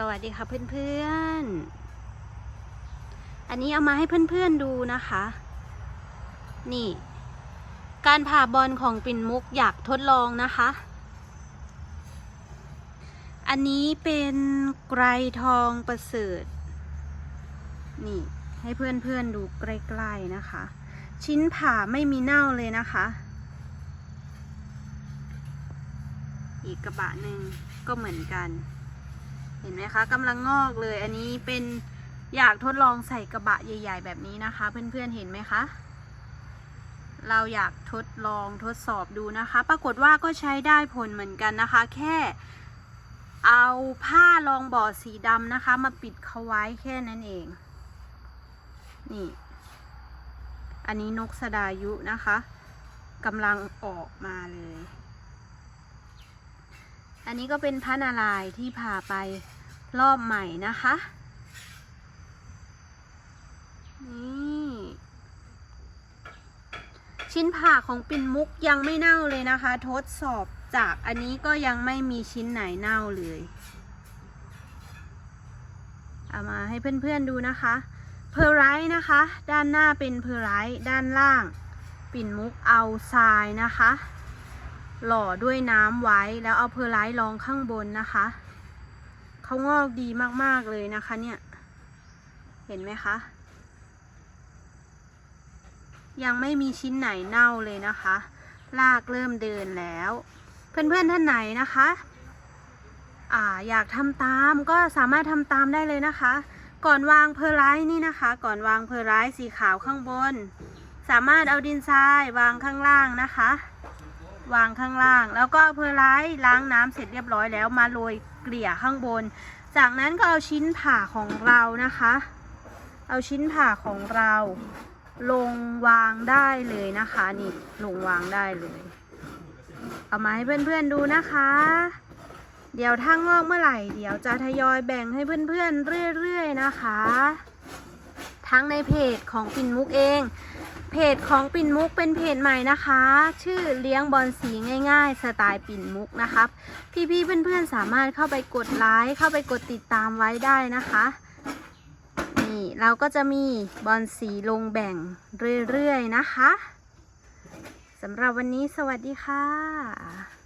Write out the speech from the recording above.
สวัสดีค่ะเพื่อนๆ อันนี้เอามาให้เพื่อนๆดูนะคะ นี่ การผ่าบอลของปิ่นมุกอยากทดลองนะคะ อันนี้เป็นไกรทองประเสริฐ นี่ให้เพื่อนๆดูใกล้ๆนะคะ ชิ้นผ่าไม่มีเน่าเลยนะคะ อีกกระบะหนึ่งก็เหมือนกันเห็น ไหมคะกำลังงอกเลย อันนี้เป็นอยากทดลองใส่กระบะใหญ่ ๆ แบบนี้นะคะ เพื่อนๆเห็นไหมคะ เราอยากทดลองทดสอบดูนะคะ ปรากฏว่าก็ใช้ได้ผลเหมือนกันนะคะ แค่เอาผ้ารองบ่อสีดำนะคะ มาปิดเขาไว้แค่นั้นเอง นี่ อันนี้นกสดายุนะคะกำลังออกมาเลย อันนี้ก็เป็นพระนารายณ์ที่พาไป รอบใหม่นะคะ นี่ ชิ้นผ่าของปิ่นมุกยังไม่เน่าเลยนะคะ ทดสอบจากอันนี้ก็ยังไม่มีชิ้นไหนเน่าเลยเอามาให้เพื่อนๆดูนะคะ เพอร์ไรท์นะคะ ด้านหน้าเป็นเพอร์ไรท์ด้านล่าง ปิ่นมุกเอาทรายนะคะ หล่อด้วยน้ำไว้แล้วเอาเพอร์ไลท์รองข้างบนนะคะ เขางอกดีมากๆเลยนะคะ เนี่ย เห็นไหมคะ ยังไม่มีชิ้นไหนเน่าเลยนะคะลากเริ่มเดินแล้ว เพื่อนๆท่านไหนนะคะอ่าอยากทำตามก็สามารถทำตามได้เลยนะคะ ก่อนวางเพอร์ไลท์นี่นะคะ ก่อนวางเพอร์ไลท์สีขาวข้างบน สามารถเอาดินทรายวางข้างล่างนะคะ วางข้างล่าง แล้วก็เพอร์ไลท์ล้างน้ำเสร็จเรียบร้อยแล้วมาโรยเกลี่ยข้างบน จากนั้นก็เอาชิ้นผ่าของเรานะคะ เอาชิ้นผ่าของเรา ลงวางได้เลยนะคะนี่ลงวางได้เลย เอามาให้เพื่อนๆดูนะคะ เดี๋ยวถ้างอกเมื่อไหร่ เดี๋ยวจะทยอยแบ่งให้เพื่อนๆเรื่อยๆนะคะ ทั้งในเพจของปิ่นมุกเอง จของปิ่นมุกเป็นเพจใหม่นะคะ ชื่อเลี้ยงบอลสีง่ายๆ สไตล์ปิ่นมุกนะครับ พี่ๆเพื่อนๆสามารถเข้าไปกดไลค์เข้าไปกดติดตามไว้ได้นะคะนี่เราก็จะมีบอลสีลงแบ่งเรื่อยๆนะคะสำหรับวันนี้สวัสดีค่ะ